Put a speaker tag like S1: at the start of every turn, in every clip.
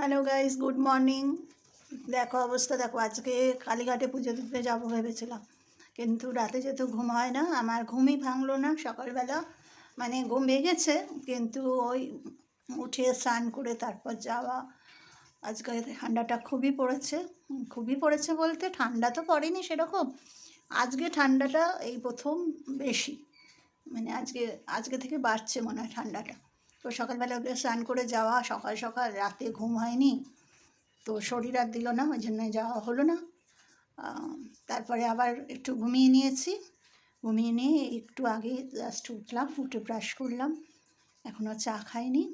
S1: Hello guys good morning দেখো অবস্থা, দেখো, আজকে কালীঘাটে পুজো দিতে যাব ভেবেছিলাম। কিন্তু রাতে যেহেতু ঘুম হয় না, আমার ঘুমই ভাঙলো না সকালবেলা। মানে ঘুম ভেঙেছে, কিন্তু ওই উঠে স্নান করে তারপর যাওয়া। আজকে ঠান্ডাটা খুবই পড়েছে। খুবই পড়েছে বলতে ঠান্ডা তো পড়েনি সেরকম। আজকে ঠান্ডাটা এই প্রথম বেশি। মানে আজকে আজকে থেকে বাড়ছে মনে হয় ঠান্ডাটা। তো সকালবেলা উঠে স্নান করে যাওয়া, সকাল সকাল রাতে ঘুম হয়নি, তো শরীর আর দিল না, ওই জন্য যাওয়া হলো না। তারপরে আবার একটু ঘুমিয়ে নিয়েছি। ঘুমিয়ে নিয়ে একটু আগে জাস্ট উঠলাম, উঠে ব্রাশ করলাম, এখনও চা খাইনি।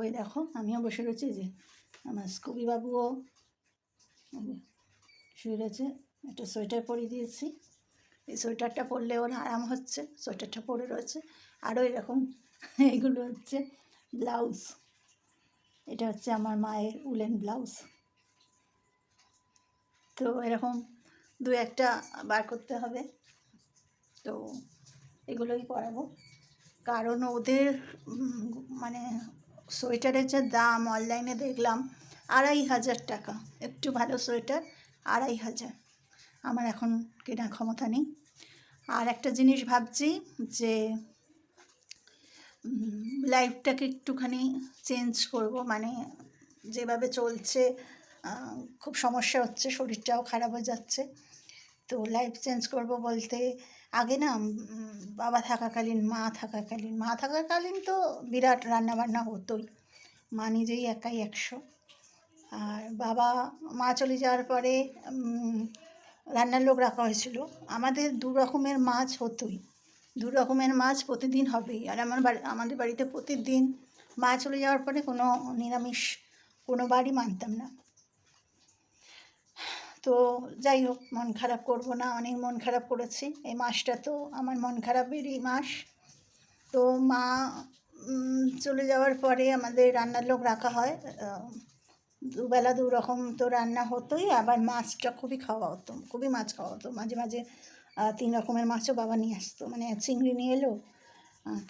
S1: ওই দেখো, আমিও বসে রয়েছি যে আমার স্কুবি বাবুও শুয়ে রয়েছে, একটা সোয়েটার পরিয়ে দিয়েছি। এই সোয়েটারটা পরলে ওর আরাম হচ্ছে, সোয়েটারটা পরে রয়েছে। আরও এরকম এগুলো হচ্ছে ব্লাউজ। এটা হচ্ছে আমার মায়ের উলেন ব্লাউজ। তো এরকম দু একটা বার করতে হবে। তো এগুলোই পরাবো। কারণ ওদের মানে সোয়েটারের যে দাম, অনলাইনে দেখলাম, আড়াই হাজার টাকা। একটু ভালো সোয়েটার, আড়াই হাজার। আমার এখন কেনার ক্ষমতা নেই। আর একটা জিনিস ভাবছি যে লাইফটাকে একটুখানি চেঞ্জ করব। মানে যেভাবে চলছে খুব সমস্যা হচ্ছে, শরীরটাও খারাপ হয়ে যাচ্ছে। তো লাইফ চেঞ্জ করব বলতে আগে না বাবা থাকাকালীন, মা থাকাকালীন মা থাকাকালীন তো বিরাট রান্নাবান্না হতোই। মা নিজেই একাই একশো। আর বাবা, মা চলে যাওয়ার পরে রান্নার লোক রাখা হয়েছিল। আমাদের দু রকমের মাছ হতোই। দু রকমের মাছ প্রতিদিন হবেই। আর আমার বাড়ি, আমাদের বাড়িতে প্রতিদিন মা চলে যাওয়ার পরে কোনো নিরামিষ কোনো বাড়ি মানতাম না। তো যাই হোক, মন খারাপ করব না। অনেক মন খারাপ করেছি। এই মাসটা তো আমার মন খারাপেরই মাস। তো মা চলে যাওয়ার পরে আমাদের রান্নার লোক রাখা হয় দুবেলা দু রকম তো রান্না হতোই, আবার মাছটা খুবই খাওয়া হতো, খুবই মাছ খাওয়া হতো। মাঝে মাঝে তিন রকমের মাছও বাবা নিয়ে আসতো মানে চিংড়ি নিয়ে এলো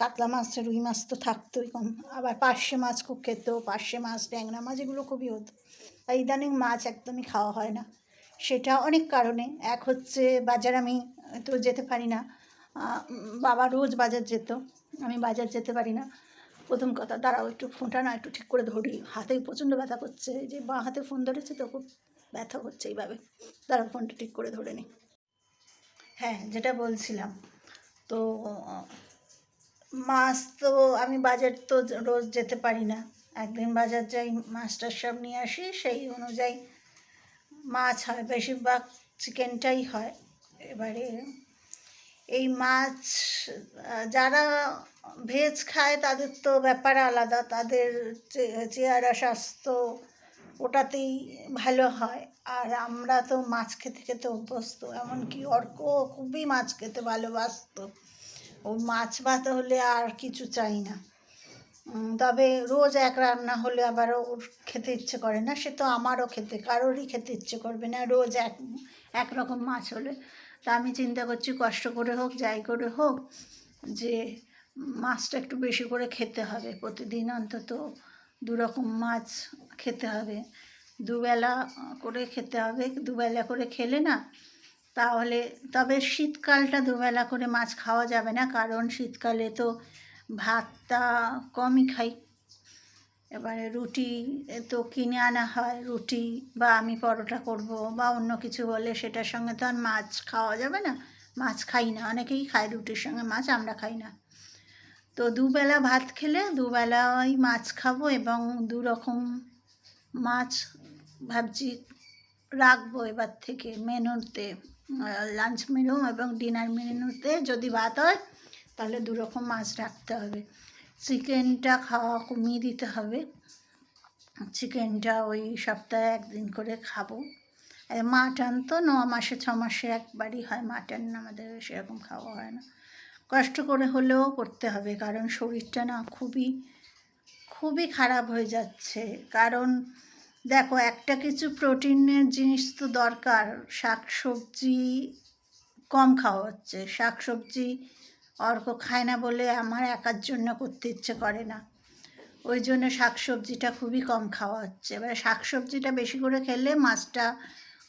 S1: কাতলা মাছ, রুই মাছ তো থাকতোই কম, আবার পার্শে মাছ খুব খেত, পার্শে মাছ, ট্যাংরা মাছ, এগুলো খুবই হতো। তাই ইদানিং মাছ একদমই খাওয়া হয় না। সেটা অনেক কারণে, এক হচ্ছে বাজার আমি তো যেতে পারি না বাবা রোজ বাজার যেত, আমি বাজার যেতে পারি না। প্রথম কথা, দাঁড়াও একটু, ফোনটা না একটু ঠিক করে ধরি। হাতে প্রচণ্ড ব্যথা করছে যে বাঁ হাতে ফোন ধরেছে তো খুব ব্যথা করছে এইভাবে। দাঁড়াও, ফোনটা ঠিক করে ধরে নিই হ্যাঁ যেটা বলছিলাম, তো, মাছ তো আমি বাজার তো রোজ যেতে পারি না। একদিন বাজার যাই, মাছটার সব নিয়ে আসি, সেই অনুযায়ী মাছ হয়, বেশিরভাগ চিকেনটাই হয়। এবারে এই মাছ যারা ভেজ খায় তাদের তো ব্যাপার আলাদা, তাদের চেহারা, স্বাস্থ্য ওটাতেই ভালো হয়। আর আমরা তো মাছ খেতে খেতে অভ্যস্ত, এমনকি অর্ক খুবই মাছ খেতে ভালোবাসতো। ও মাছ ভাত হলে আর কিছু চাই না। তবে রোজ এক রান্না হলে আবার ওর খেতে ইচ্ছে করে না, সে তো আমারও খেতে, কারোরই খেতে ইচ্ছে করবে না। রোজ এক একরকম মাছ হলে তা আমি চিন্তা করছি কষ্ট করে হোক, যাই করে হোক, যে মাছটা একটু বেশি করে খেতে হবে। প্রতিদিন অন্তত দু রকম মাছ খেতে হবে। দুবেলা করে খেতে হবে। দুবেলা করে খেলে না তাহলে, তবে শীতকালটা দুবেলা করে মাছ খাওয়া যাবে না, কারণ শীতকালে তো ভাতটা কমই খাই। এবারে রুটি তো কিনে আনা হয়, রুটি বা আমি পরোটা করব বা অন্য কিছু হলে সেটার সঙ্গে তো আর মাছ খাওয়া যাবে না। মাছ খাই না, অনেকেই খায় রুটির সঙ্গে, মাছ আমরা খাই না। তো দুবেলা ভাত খেলে দুবেলা ওই মাছ খাব এবং দু রকম মাছ ভাবছি রাখব এবার থেকে মেনুতে, লাঞ্চ মেনু এবং ডিনার মেনুতে যদি ভাত হয় তাহলে দু রকম মাছ রাখতে হবে। চিকেনটা খাওয়া কমিয়ে দিতে হবে। চিকেনটা ওই সপ্তাহে একদিন করে খাব। মাটন তো ন মাসে, ছ মাসে একবারই হয়। মাটন আমাদের সেরকম খাওয়া হয় না। কষ্ট করে হলেও করতে হবে, কারণ শরীরটা না খুবই খুবই খারাপ হয়ে যাচ্ছে। কারণ দেখো, একটা কিছু প্রোটিনের জিনিস তো দরকার। শাক সবজি কম খাওয়া হচ্ছে। শাক সবজি অর্ক খায় না বলে আমার একার জন্য করতে ইচ্ছে করে না। ওই জন্য শাক সবজিটা খুবই কম খাওয়া হচ্ছে। এবারে শাক সবজিটা বেশি করে খেলে মাছটা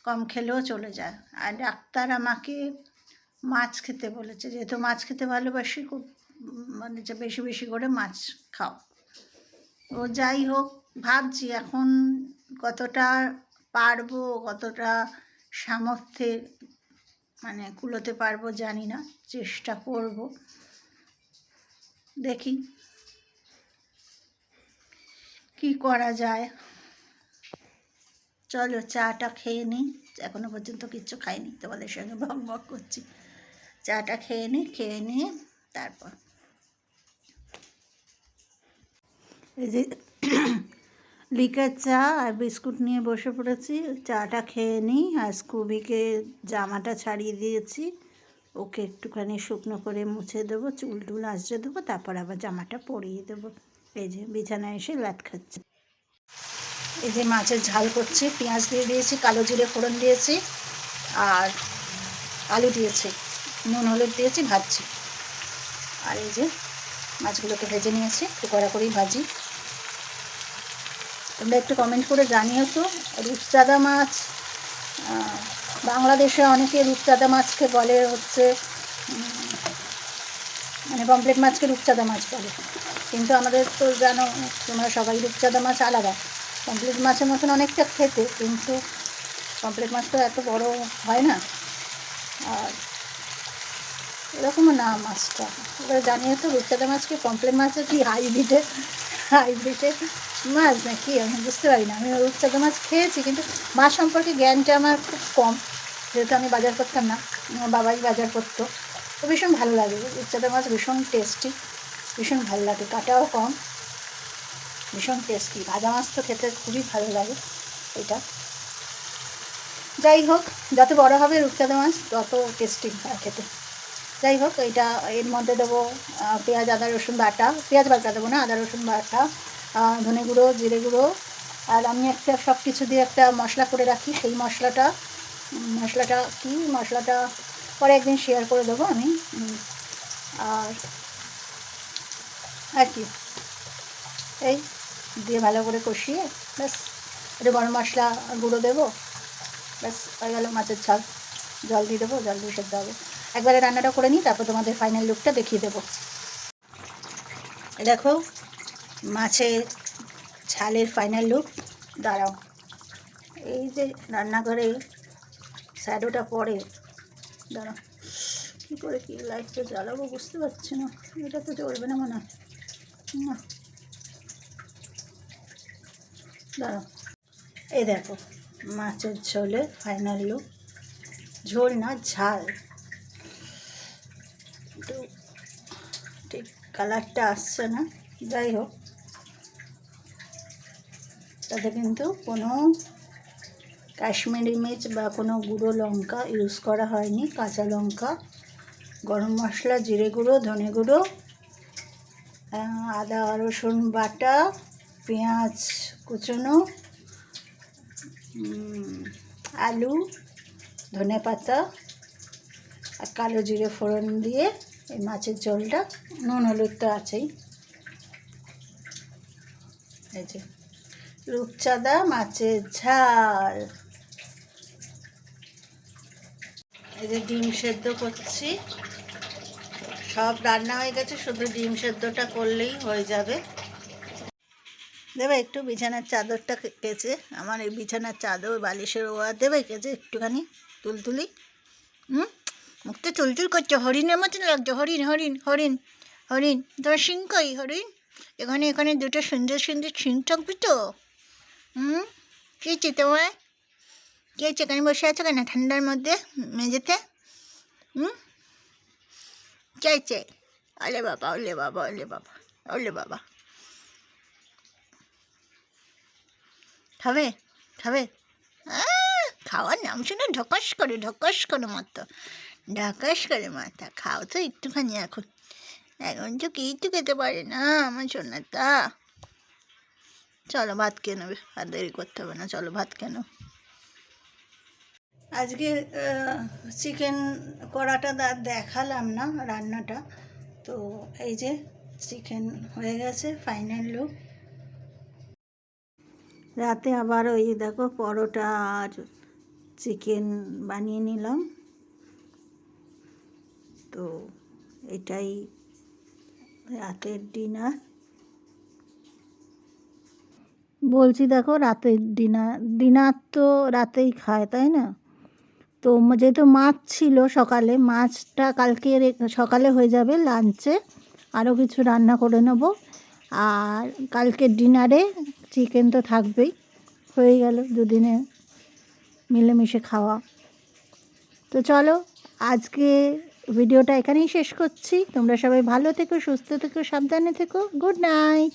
S1: কম খেলেও চলে যায়। আর ডাক্তার আমাকে মাছ খেতে বলেছে, যেহেতু মাছ খেতে ভালোবাসি, খুব মানে যে বেশি বেশি করে মাছ খাও। ও যাই হোক, ভাবছি এখন কতটা পারব, কতটা সামর্থ্যে মানে কুলোতে পারব, জানি না, চেষ্টা করব। দেখি কি করা যায়। চলো চাটা খেয়ে নিই, এখনও পর্যন্ত কিচ্ছু খাইনি, তোমাদের সঙ্গে বক বক করছি। চাটা খেয়ে নিই, খেয়ে নিয়ে তারপর। এই যে লিকার চা আর বিস্কুট নিয়ে বসে পড়েছি। চাটা খেয়ে নিই। আর স্কুবিকে জামাটা ছাড়িয়ে দিয়েছি। ওকে একটুখানি শুকনো করে মুছে দেবো, চুল টুল আঁচড়ে দেবো, তারপর আবার জামাটা পরিয়ে দেবো। এই যে বিছানায় এসে লাট খাচ্ছে। এই যে মাছের ঝাল করছি। পেঁয়াজ দিয়ে দিয়েছি, কালো জিরে ফোড়ন দিয়েছি, আর আলু দিয়েছি, নুন হলুদ দিয়েছি, ভাজছি। আর এই যে মাছগুলোকে ভেজে নিয়েছি, একটু করেই ভাজি। তোমরা একটু কমেন্ট করে জানিও তো রূপচাঁদা মাছ বাংলাদেশে অনেকে রূপচাঁদা মাছকে বলে হচ্ছে মানে পমপ্লেট মাছকে রূপচাঁদা মাছ বলে। কিন্তু আমাদের তো জানো, তোমরা সবাই রূপচাঁদা মাছ আলাদা। পমপ্লেট মাছের মতন অনেকটা খেতে, কিন্তু পমপ্লেট মাছ তো এত বড় হয় না। আর এরকমও না মাছটা। এবার জানিয়ে তো রূপচাঁদা মাছকে পমপ্লেট মাছের কি হাইব্রিডের হাইব্রিডের মাছ না কি আমি বুঝতে পারি না। আমি রূপচাঁদা মাছ খেয়েছি, কিন্তু মাছ সম্পর্কে জ্ঞানটা আমার খুব কম। যেহেতু আমি বাজার করতাম না, আমার বাবাই বাজার করতো। তো ভীষণ ভালো লাগে। রূপচাঁদা মাছ ভীষণ টেস্টি ভীষণ ভালো লাগে। কাটাও কম, ভীষণ টেস্টি ভাজা মাছ তো খেতে খুবই ভালো লাগে, এটা। যাই হোক, যত বড় হবে রূপচাঁদা মাছ, তত টেস্টি খেতে। যাই হোক এটা এর মধ্যে দেবো পেঁয়াজ, আদা, রসুন বাটা। পেঁয়াজ বাটা দেবো না, আদা, রসুন বাটা ধনে গুঁড়ো, জিরে গুঁড়ো। আর আমি একটা সব কিছু দিয়ে একটা মশলা করে রাখি, সেই মশলাটা মশলাটা কি? মশলাটা পরে একদিন শেয়ার করে দেবো আমি। আর আর কি? এই দিয়ে ভালো করে কষিয়ে, ব্যাস। একটু গরম মশলা গুঁড়ো দেবো, ব্যাস, হয়ে গেল মাছের ঝাল। জল দিয়ে দেবো, জল দিয়ে সেদ্ধ হবে। একবারে রান্নাটা করে নিই, তারপর তোমাদের ফাইনাল লুকটা দেখিয়ে দেবো। দেখো, মাছের ঝালের ফাইনাল লুক দাঁড়াও, এই যে রান্নাঘরে শ্যাডোটা পড়ে। দাঁড়াও, কী করে কি লাইটটা জ্বালাবো বুঝতে পারছি না। এটা তো চলবে না মনে হয়। দাঁড়াও, এই দেখো, মাছের ঝোলে ফাইনাল লুক ঝোল না, ঝাল। একটু ঠিক কালারটা আসছে না। যাই হোক। তাতে কিন্তু কোনো কাশ্মীরি মির্চ বা কোনো গুঁড়ো লঙ্কা ইউজ করা হয়নি। কাঁচা লঙ্কা, গরম মশলা, জিরে গুঁড়ো, ধনে গুঁড়ো আদা, রসুন বাটা, পেঁয়াজ কুচনো আলু, ধনে পাতা, আর কালো জিরে ফোড়ন দিয়ে এই মাছের ঝোলটা, নুন, হলুদ তো আছেই। এই যে, রূপচাঁদা মাছের ঝাল। এই যে ডিম সেদ্ধ করছি। সব রান্না হয়ে গেছে, শুধু ডিম সেদ্ধটা করলেই হয়ে যাবে। দেবে, একটু বিছানার চাদরটা কেচে, আমার এই বিছানার চাদর বালিশের ওয়া দেবে, কেচে একটুখানি তুলতুলি। হুম? মুখটা চুলচুল করছে। হরিণের মতন লাগছে। হরিণ হরিণ হরিণ হরিণ। তোমার শিং কই, হরিণ? এখানে এখানে দুটো সুন্দর সুন্দর শিং থাকবে তো? হুম? কী হচ্ছে তোমার? কী হচ্ছে এখানে বসে আছো কেন? ঠান্ডার মধ্যে, মেঝেতে? হুম? কে হচ্ছে ওলে বাবা ওলে বাবা ওলে বাবা ওলে বাবা। খাবে? খাবে? খাওয়ার নাম শুনে ঢকস করে ঢকস করে মাথা ঢকস করে মাথা, খাও তো একটুখানি এখন। এখন তো কিছু খেতে পারে না, আমার সোনাটা চলো ভাত নেবে, আর দেরি করতে হবে না, চলো ভাত কেন আজকে চিকেন করাটা দা- দেখালাম না রান্নাটা। তো এই যে চিকেন হয়ে গেছে ফাইনাল লুক রাতে আবার ওই দেখো পরোটা আর চিকেন বানিয়ে নিলাম। তো এটাই রাতের ডিনার বলছি দেখো রাতের ডিনার ডিনার তো রাতেই খায়, তাই না? তো যেহেতু মাছ ছিল সকালে, মাছটা কালকে সকালে হয়ে যাবে লাঞ্চে আরও কিছু রান্না করে নেব। আর কালকে ডিনারে চিকেন তো থাকবেই। হয়ে গেল দুদিনে মিলেমিশে খাওয়া। তো চলো, আজকে ভিডিওটা এখানেই শেষ করছি। তোমরা সবাই ভালো থেকো সুস্থ থেকো সাবধানে থেকো। Good night.